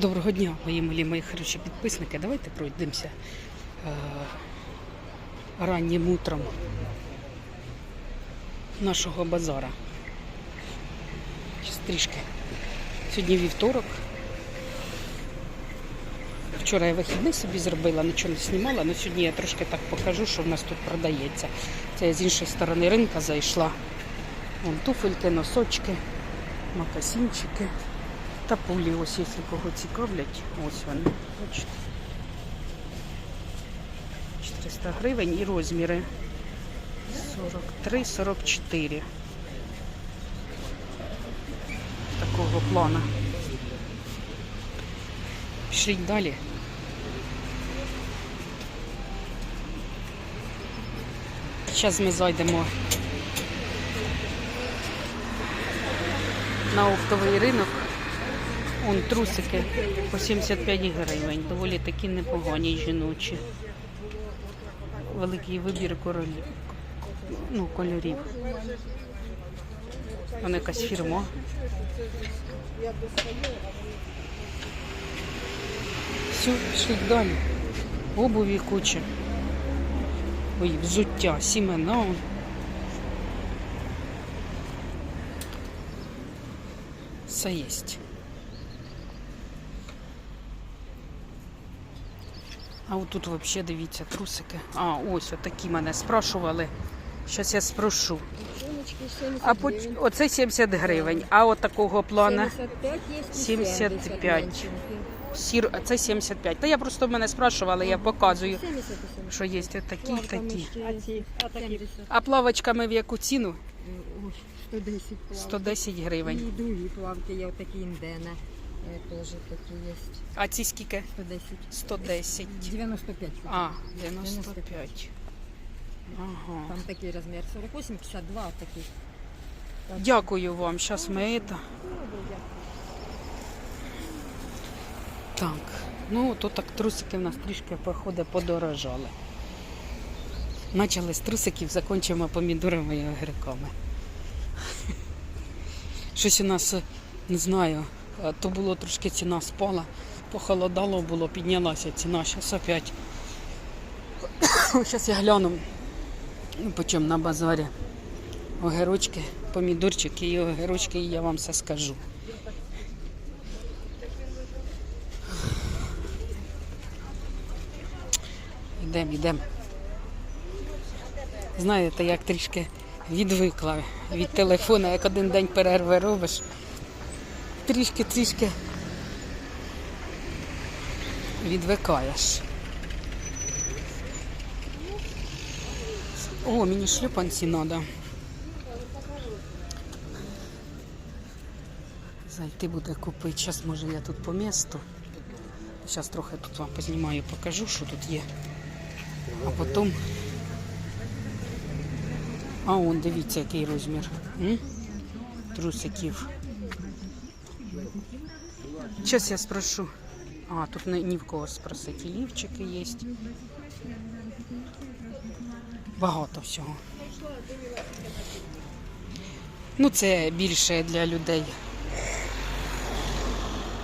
Доброго дня, мої милі, мої хороші підписники. Давайте пройдемося е, раннім утром нашого базара. Трішки. Сьогодні вівторок. Вчора я вихідний собі зробила, нічого не знімала, але сьогодні я трошки так покажу, що в нас тут продається. Це я з іншої сторони ринка зайшла. Вон туфельки, носочки, макасінчики. Та пулі, ось якщо кого цікавлять, ось вони, бачите. 400 гривень і розміри 43-44. Такого плана. Пішліть далі. Зараз ми зайдемо на оптовий ринок. Он трусики по 75 гривень. Доволі такі непогані жіночі. Великий вибір королів. Ну, кольорів. Вона якась фірма. Все, пішли далі. Обуві куча. Ой, взуття, сімена. Все єсть. А от тут взагалі дивіться, трусики. А, ось отакі мене спрашували. Зараз я спрошу. А по, оце 70 гривень. А от такого плана 75 сір, а це 75. Та я просто мене спрашували, я показую, що є такі і такі. А плавочками в яку ціну? 110 110 гривень. І другі плавки є такі індена. Теж такі є. А ці скільки? 110. 110. 95. А, 95. Ага. Там такий розмір 48, 52 такий. Дякую вам. Зараз ми це. Так, ну то так трусики в нас трішки походу подорожали. Почали з трусиків, закінчимо помідорами і огірками. Щось у нас, не знаю, то було трошки ціна спала, похолодало було, піднялася ціна, зараз опять. Зараз я гляну, ну, по чому на базарі. Огірочки, помідорчики і огірочки, і я вам все скажу. Йдемо, йдемо. Знаєте, як трішки відвикла від телефона, як один день перерви робиш. Трішки, трішки відвикаєш. О, мені шлюпанці треба. Зайти буде купити. Зараз може я тут по місту. Зараз трохи тут вам познімаю, покажу, що тут є. А потім. А он, дивіться, який розмір. М? Трусиків. Зараз я спрошу. А, тут ні, в кого спросити. І Лівчики є. Багато всього. Ну, це більше для людей.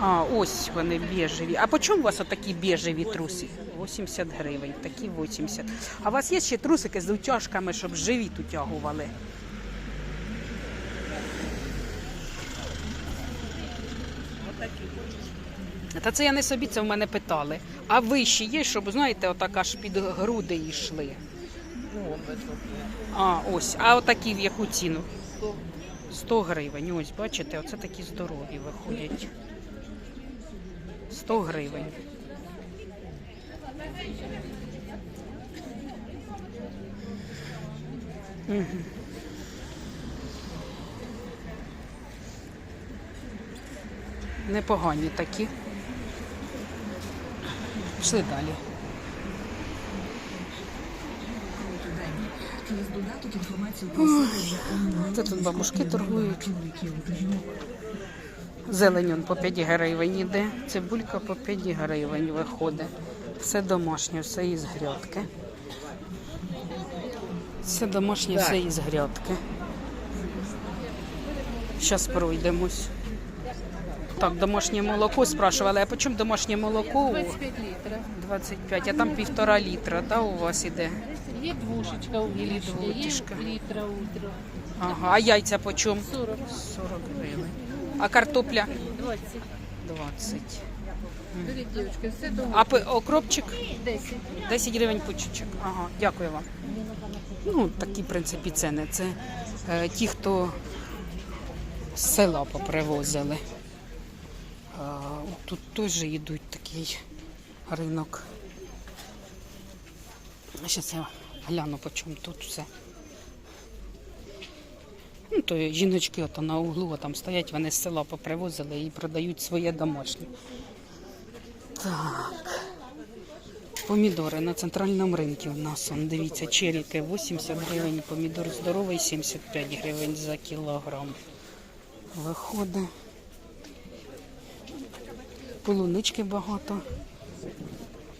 А, ось вони біжеві. А по чому у вас отакі біжеві труси? 80 гривень, такі 80. А у вас є ще трусики з утяжками, щоб живіт утягували? Та це я не собі, це в мене питали. А вищі є, щоб, знаєте, отак аж під груди йшли. А, ось. А отакі в яку ціну? 100 гривень. Ось, бачите, оце такі здорові виходять. 100 гривень. Мгм. Непогані такі. Пішли далі. Це тут бабушки торгують. Зелень он по 5 гривень іде, цибулька по 5 гривень виходить. Все домашнє, все із грядки. Все домашнє, все із грядки. Зараз пройдемось. Так, домашнє молоко спрашивали, а по чому домашнє молоко? 25 литров. 25, а там півтора літра, да, у вас іде? Є двушечка у є літра утро. Ага, а яйця по чому? 40. 40 гривень. А картопля? 20. 20. Беріть, дівчатки, все до А пи- окропчик? 10. 10 гривень пучечок. Ага, дякую вам. Ну, такі, в принципі, ціни. Це е, ті, хто з села попривозили. Тут теж йдуть такий ринок. Зараз я гляну, по чому тут все. Ну, то жіночки ото на углу там стоять, вони з села попривозили і продають своє домашнє. Так. Помідори на центральному ринку у нас. Он, дивіться, черіки 80 гривень, помідор здоровий 75 гривень за кілограм. Виходить. Полунички багато.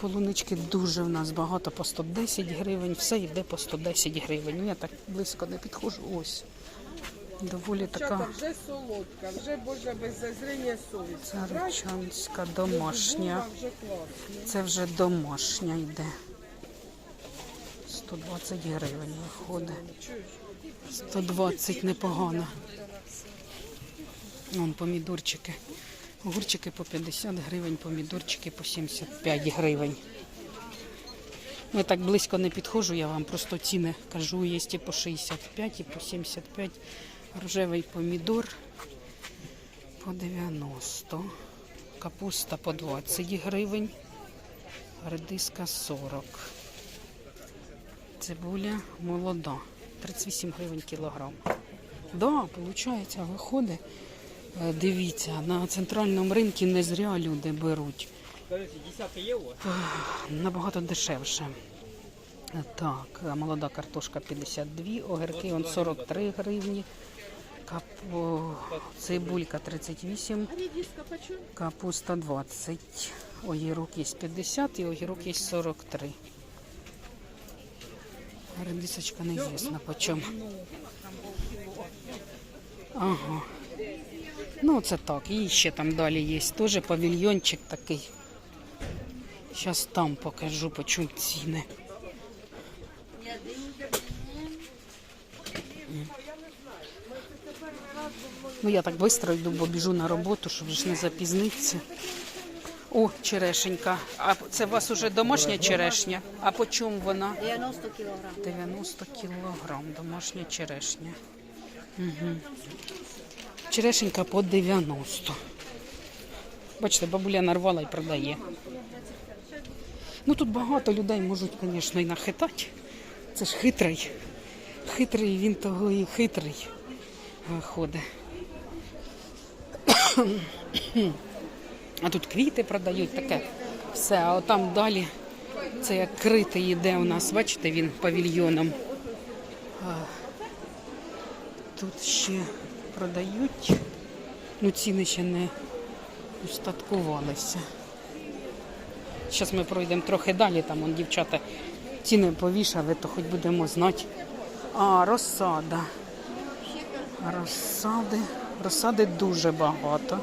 Полунички дуже в нас багато, по 110 гривень, все йде по 110 гривень. Ну, я так близько не підходжу. Ось. Доволі така вже солодка, вже боже без зазріння совісті. царичанська домашня. Це вже домашня йде. 120 гривень виходить. 120 непогано. Вон помідорчики. Огурчики по 50 гривень, помідорчики по 75 гривень. Я так близько не підходжу, я вам просто ціни кажу, є і по 65, і по 75. Рожевий помідор по 90. Капуста по 20 гривень. Редиска 40. Цибуля молода. 38 гривень кілограм. Да, виходить, виходить. Е, Дивіться, на центральному ринку не зря люди беруть. Набагато дешевше. Е, Так, молода картошка 52, огірки он 43 гривні. Капу... Цибулька 38, капуста 20, огірок є 50 і огірок є 43. Редисочка неізвісна по чому. Ага. Ну, це так. І ще там далі є теж павільйончик такий. Зараз там покажу, по чому ціни. Ну, я так швидко йду, бо біжу на роботу, щоб ж не запізнитися. О, черешенька. А це у вас уже домашня черешня? А по чому вона? 90 кілограм. 90 кілограм домашня черешня. Угу. Черешенька по 90. Бачите, бабуля нарвала і продає. Ну тут багато людей можуть, звісно, і нахитати. Це ж хитрий. Хитрий він того і хитрий ходить. А тут квіти продають таке все. А отам далі це як критий йде у нас, бачите, він павільйоном. Тут ще продають. Ну, ціни ще не устаткувалися. Зараз ми пройдемо трохи далі, там вон, дівчата ціни повішали, то хоч будемо знати. А, розсада. Розсади. Розсади дуже багато.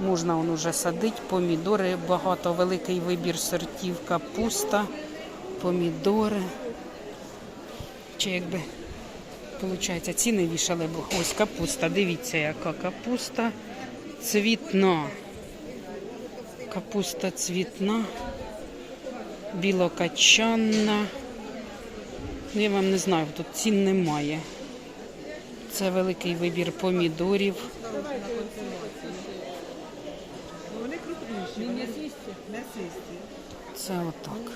Можна он уже садити, помідори багато, великий вибір сортів, капуста, помідори. Чи якби, виходить, ціни вішали, бо ось капуста, дивіться, яка капуста цвітна. Капуста цвітна, білокачанна. Ну, я вам не знаю, тут цін немає. Це великий вибір помідорів. Вони крупніші. Це отак.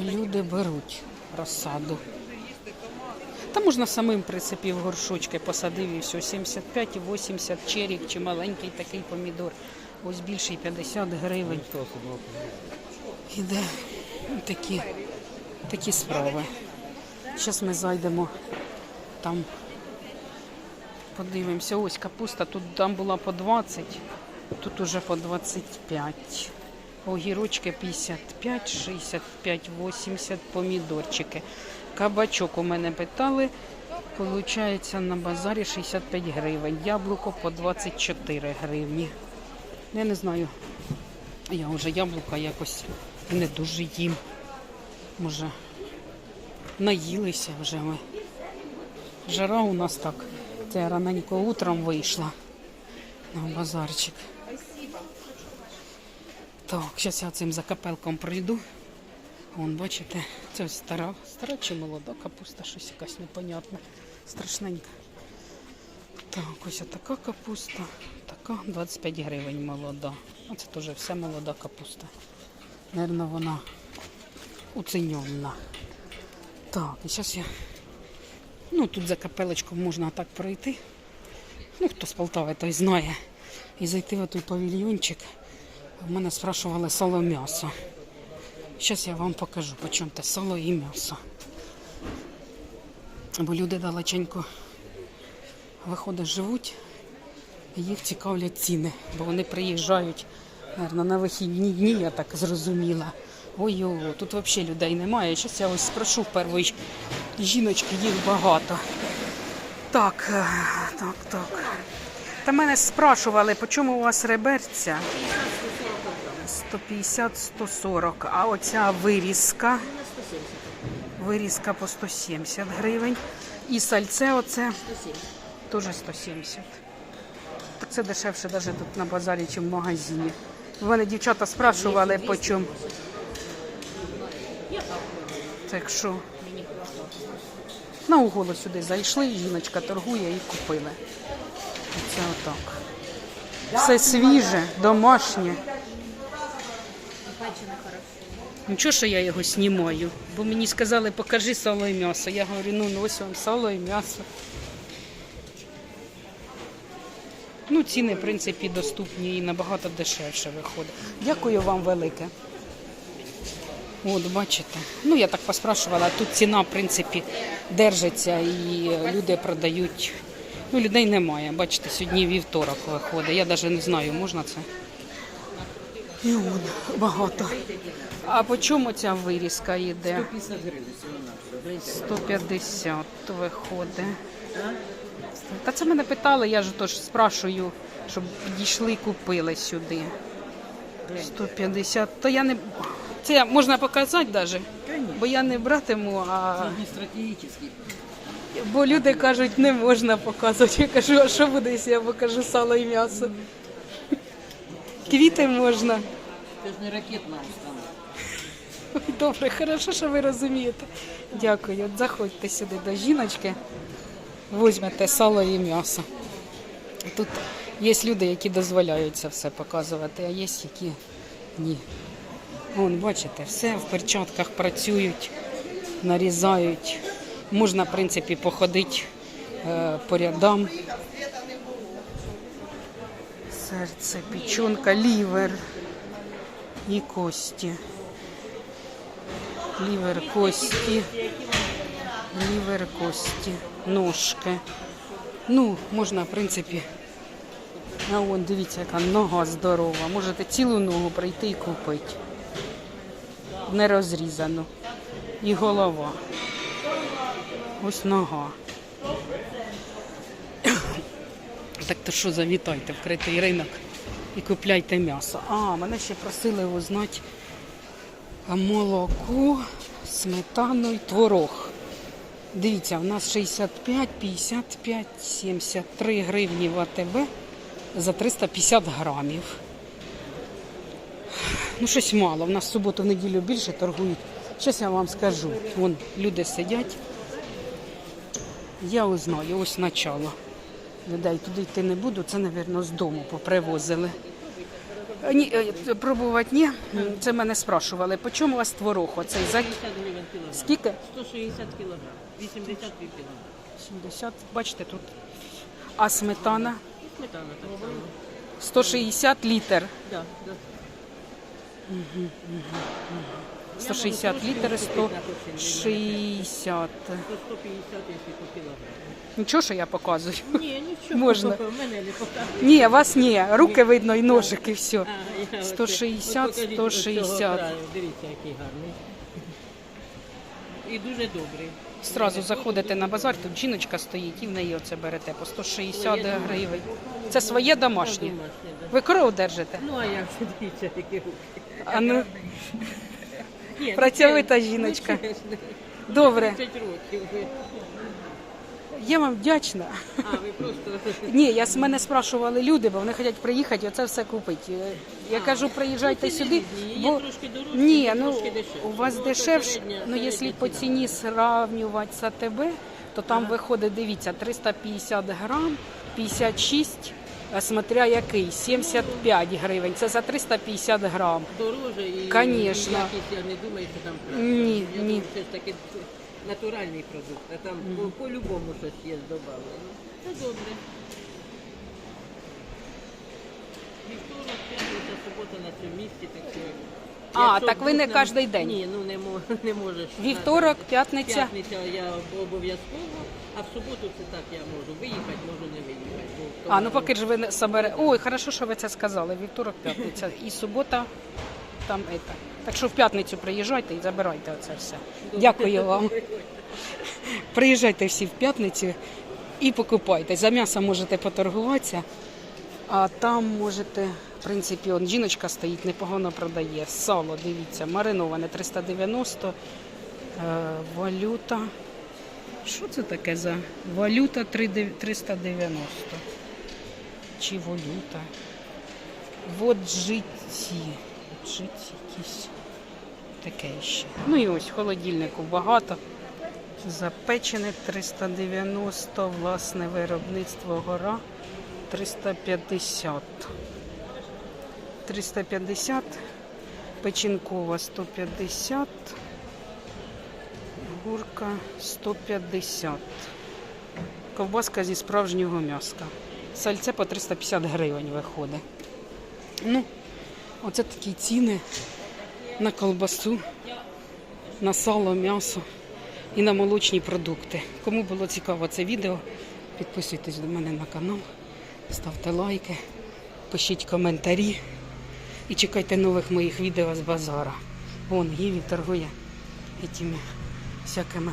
Люди беруть розсаду. Та можна самим, принципі, в горшочки посадив і все. 75 і 80 черік чи маленький такий помідор. Ось більший 50 гривень. Іде такі, такі справи. Зараз ми зайдемо там. Подивимося, ось капуста, тут там була по 20, тут уже по 25. Огірочки 55, 65, 80, помідорчики. Кабачок у мене питали. Получається на базарі 65 гривень. Яблуко по 24 гривні. Я не знаю. Я вже яблука якось не дуже їм. Може, наїлися вже ми. Жара у нас так. Це раненько утром вийшла на базарчик. Так, зараз я цим закапелком пройду. Вон, бачите, це ось стара, стара чи молода капуста, щось якась непонятна, страшненька. Так, ось така капуста, така 25 гривень молода. А це теж вся молода капуста. Наверно, вона уціньована. Так, і зараз я. Ну, тут за капелечком можна так пройти. Ну, хто з Полтави, той знає. І зайти в той павільйончик. В мене спрашували сало м'ясо. Зараз я вам покажу, по чому те сало і м'ясо. Бо люди далеченько виходить, живуть, їх цікавлять ціни, бо вони приїжджають, мабуть, на вихідні дні, я так зрозуміла. ой о тут взагалі людей немає. Зараз я ось спрошу першої жіночки, їх багато. Так, е, так, так. Та мене спрашували, по чому у вас реберця? 150-140. А оця вирізка. Вирізка по 170 гривень. І сальце оце теж 170. Так це дешевше навіть тут на базарі, ніж в магазині. У мене дівчата спрашували, по чому. Так що на уголо сюди зайшли, жіночка торгує і купили. Оце отак. Все свіже, домашнє. Нічого, що я його знімаю, бо мені сказали, покажи сало і м'ясо. Я говорю, ну ну, ось вам сало і м'ясо. Ну, ціни, в принципі, доступні і набагато дешевше виходить. Дякую вам велике. От, бачите. Ну, я так поспрашувала, тут ціна, в принципі, держиться і люди продають. Ну, людей немає. Бачите, сьогодні вівторок виходить. Я навіть не знаю, можна це. І от, багато. А по чому ця вирізка йде? 150 гривень. 150 виходить. Та це мене питали, я ж тож спрашую, щоб підійшли і купили сюди. 150. То я не. Це можна показати навіть? Бо я не братиму, а бо люди кажуть, не можна показувати. Я кажу, а що буде, якщо я покажу сало і м'ясо? Квіти можна. Це ж не ракетна установка. Ой, Добре, хорошо, що ви розумієте. Дякую. От заходьте сюди до жіночки, візьмете сало і м'ясо. Тут є люди, які дозволяють це все показувати, а є які ні. Вон, бачите, все в перчатках працюють, нарізають. Можна, в принципі, походити е, по рядам. Серце, печінка, лівер і кості. Лівер кості. Лівер кості. Ножки. Ну, можна, в принципі. А вон, дивіться, яка нога здорова. Можете цілу ногу прийти і купити. Не розрізану. І голова. Ось нога. Так то що завітайте, вкритий ринок і купляйте м'ясо. А, мене ще просили узнати молоко, сметану і творог. Дивіться, у нас 65, 55, 73 гривні в АТБ за 350 грамів. Ну, щось мало. У нас в суботу, в неділю більше торгують. Щось я вам скажу. Вон люди сидять. Я узнаю, ось начало. Людей туди йти не буду, це, мабуть, з дому попривозили. Ні, е, пробувати ні. Це мене спрашували, по чому у вас творог? Оцей за 50 гривень кілограм. скільки? 160 кілограм. 82 кілограм. 70, бачите тут. А сметана сметана так само. 160 літр. Да, да. 160 літр, 160. То 150, якщо по кілограму. Нічого, що я показую. Ні, нічого. Можна. Мене не показує. Ні, вас ні. Руки видно і ножики, все. А, я оце- 160, от покажіть ось цього 160. краю. Дивіться, який гарний. І дуже добрий. Сразу заходите на базар, тут жіночка стоїть і в неї оце берете по 160 гривень. Це своє домашнє. Домашнє, да. Ви коров держите? Ну, а як це дивіться, які руки? А ну, Ні, ну, Працьовита чесно, жіночка. ну, чесно. добре. 30 років. Я вам вдячна. А, ви просто... Ні, я з мене спрашували люди, бо вони хочуть приїхати, оце все купити. Я кажу, приїжджайте сюди. Бо ні, ну у вас Ну, дешевше. Ну, якщо по ціні сравнювати з АТБ, то там виходить, дивіться, 350 грам, 56, смотря який, 75 гривень. Це за 350 грам. Дороже і Конечно. і я не думаю, що там краще. Ні, я ні. Думаю, ж таки натуральний продукт, а там по- по-любому щось є додавлено. Це добре. Вівторок, п'ятниця, субота на цьому місці, так що... А, якщо так ви не нам- день? Ні, ну не, не можеш. Вівторок, п'ятниця. П'ятниця я обов'язково, а в суботу це так я можу виїхати, можу не виїхати. бо А, ну поки ж ви не собере. Ой, хорошо, що ви це сказали. Вівторок, п'ятниця. І субота там это. Так що в п'ятницю приїжджайте і забирайте оце все. Дякую вам. Приїжджайте всі в п'ятницю і покупайте. За м'ясо можете поторгуватися, а там можете, в принципі, он жіночка стоїть, непогано продає. Сало, дивіться, мариноване 390, е, валюта. Що це таке за валюта 390? Чи валюта? Вот житті. Житті якісь таке ще. Ну і ось холодильнику багато. Запечене 390, власне виробництво гора 350. 350, печінкова 150, гурка 150. Ковбаска зі справжнього м'яска. Сальце по 350 гривень виходить. Ну, оце такі ціни на колбасу, на сало, м'ясо і на молочні продукти. Кому було цікаво це відео, підписуйтесь до мене на канал, ставте лайки, пишіть коментарі і чекайте нових моїх відео з базара. Вон Гіві торгує цими всякими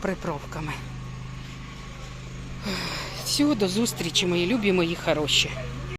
приправками. Всього до зустрічі, мої любі, мої хороші.